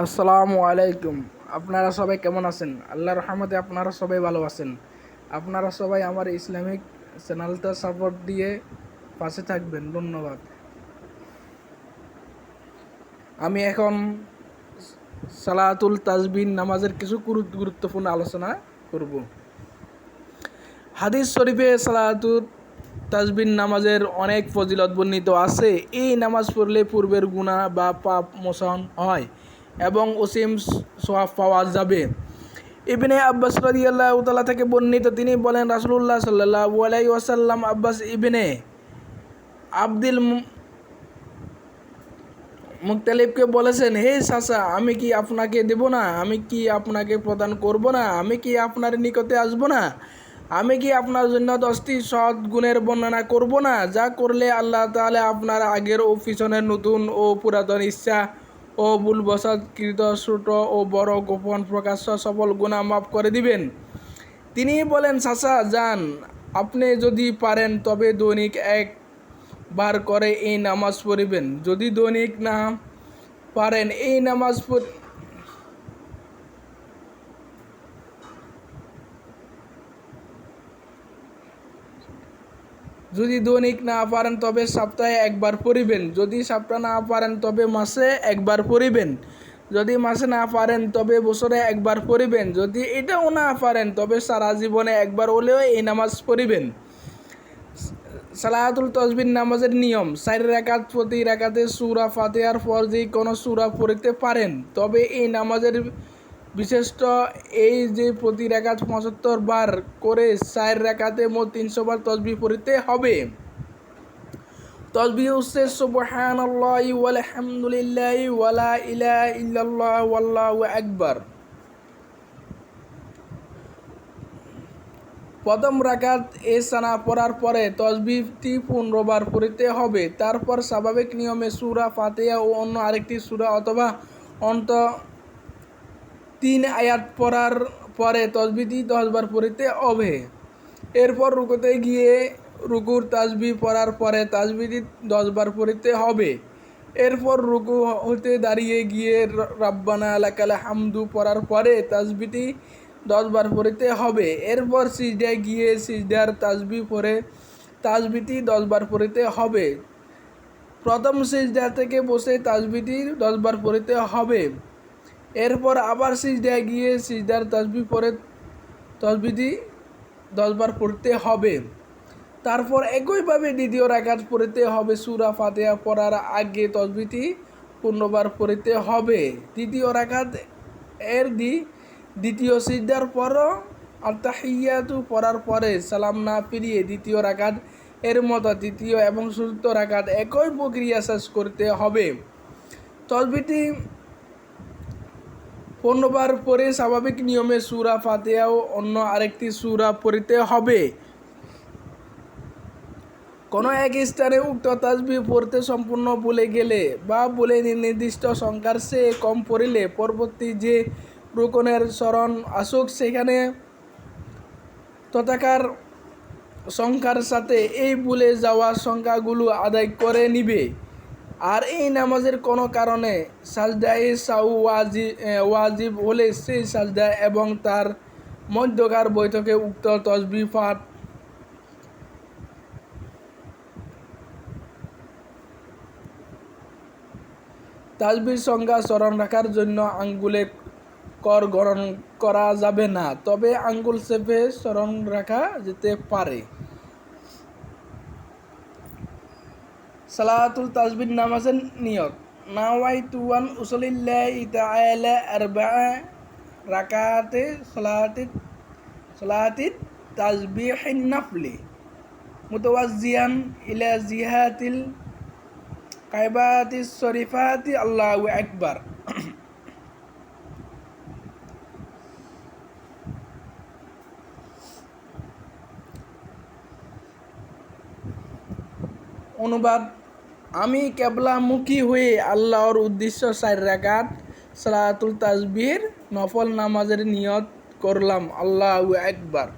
আসসালামু আলাইকুম। আপনারা সবাই কেমন আছেন? আল্লাহর রহমতে আপনারা সবাই ভালো আছেন। আপনারা সবাই আমার ইসলামিক চ্যানেলটা সাপোর্ট দিয়ে পাশে থাকবেন। ধন্যবাদ। আমি এখন সালাতুল তাজবিন নামাজের কিছু গুরুত্বপূর্ণ আলোচনা করব। হাদিস শরীফে সালাতুল তাজবিন নামাজের অনেক ফজিলত বর্ণিত আছে। এই নামাজ পড়লে পূর্বের গুণা বা পাপ মোচন হয়। এবং অসীম সোয়াব পাওয়া যাবে। ইবনে আব্বাস রাদিয়াল্লাহু তাআলা থেকে বর্ণিত, তিনি বলেন, রাসূলুল্লাহ সাল্লাল্লাহু আলাই ওয়াসাল্লাম আব্বাস ইবনে আব্দুল মু- মুক্তালিবকে বলেছেন, হে চাচা, আমি কি আপনাকে দেব না? আমি কি আপনাকে প্রদান করব না? আমি কি আপনার নিকটে আসব না? আমি কি আপনার জন্য দশটি সৎ গুণের বর্ণনা করব না? যা করলে আল্লাহ তাহলে আপনার আগের ও পিছনের নতুন ও পুরাতন ইচ্ছা ও ভুলবশতকৃত ছোট ও বড় গোপন প্রকাশ্য সফল গুণা মাফ করে দিবেন। তিনি বলেন, চাচা, যান, আপনি যদি পারেন, তবে দৈনিক এক বার করে এই নামাজ পড়িবেন। যদি দৈনিক না পারেন, এই নামাজ যদি দৈনিক না পারেন তবে সপ্তাহে একবার পড়িবেন। যদি সপ্তাহ না পারেন তবে মাসে একবার পড়িবেন। যদি মাসে না পারেন তবে বছরে একবার পড়িবেন। যদি এটাও না পারেন তবে সারা জীবনে একবার হলেও এই নামাজ পড়িবেন। সালাহাতুল তসবির নামাজের নিয়ম, চার রাকাত প্রতি রাকাতে সুরা ফাতেহার পর কোনো সুরা পড়িতে পারেন। তবে এই নামাজের বিশিষ্ট এই যে প্রতি রাকাত পঁচাত্তর বার করে চার রাকাতে মোট তিনশো বার তসবি পড়িতে হবে। তসবি হচ্ছে সুবহানাল্লাহি ওয়ালহামদুলিল্লাহি ওয়ালা ইলাহা ইল্লাল্লাহ ওয়াল্লাহু আকবার। প্রথম রাকাত এ সানা পড়ার পরে তসবিহটি পনেরোবার পড়িতে হবে। তারপর স্বাভাবিক নিয়মে সুরা ফাতেহা ও অন্য আরেকটি সুরা অথবা অন্ত তিন আয়াত পড়ার পরে তসবিটি দশবার পড়িতে হবে। এরপর রুকুতে গিয়ে রুকুর তাজবি পড়ার পরে তাসবিটি দশবার পড়িতে হবে। এরপর রুকু হতে দাঁড়িয়ে গিয়ে রাব্বানা লাকাল হামদু পড়ার পরে তাসবিটি দশবার পড়িতে হবে। এরপর সিজদায় গিয়ে সিজদার তাসবি পড়ে তাসবিটি দশবার পড়িতে হবে। প্রথম সিজদা থেকে বসে তাসবিটি দশবার পড়িতে হবে। এরপর আবার সিজদায় গিয়ে সিজদার তসবি পরে তসবিটি দশবার পড়তে হবে। তারপর একইভাবে দ্বিতীয় রাকাত পড়তে হবে, সুরা ফাতেহা পড়ার আগে তসবিটি পূর্ণবার পড়তে হবে। তৃতীয় রাকাত এর দি, দ্বিতীয় সিজদার পরও আত্মাহিয়াতু পড়ার পরে সালাম না ফিরিয়ে দ্বিতীয় রাকাত এর মতো তৃতীয় এবং চতুর্থ রাকাত একই প্রক্রিয়া শেষ করতে হবে। তসবিটি পনেরোবার পরে স্বাভাবিক নিয়মে সুরা ফাতেহা ও অন্য আরেকটি সুরা পড়িতে হবে। কোনো এক স্থানে উক্ত তাসবি পড়তে সম্পূর্ণ ভুলে গেলে বা বলে নির্দিষ্ট সংখ্যার সে কম পড়িলে পরবর্তী যে রোকনের স্মরণ আসুক, সেখানে তথাকার সংখ্যার সাথে এই ভুলে যাওয়া সংখ্যাগুলো আদায় করে নিবে। আর এই নামাজের কোনো কারণে সাজদায়ে সাউ ওয়াজিব ওয়াজিব হলে সেই সাজদা এবং তার মধ্যকার বৈঠকে উক্ত তসবি পাঠ তাসবির সংখ্যা স্মরণ রাখার জন্য আঙ্গুলে কর গ্রহণ করা যাবে না। তবে আঙ্গুল চেপে স্মরণ রাখা যেতে পারে। সালাতুল তাসবির নামাজের নিয়ত। নাওয়াই তুয়ান উসলিল্লাহি তাআলা আরবা'a রাকাতে সালাতি সালাতি তাসবিহিন নাফলি। মুতাওয়াজ্জিয়ান ইলা জিহাতিল কাইবাতিস শরীফাতি। আল্লাহু আকবার। অনুবাদ আমি কেবলামুখী হয়ে আল্লাহর উদ্দেশ্য চার রাকাত সালাতুল তাজবির নফল নামাজের নিয়ত করলাম। আল্লাহ একবার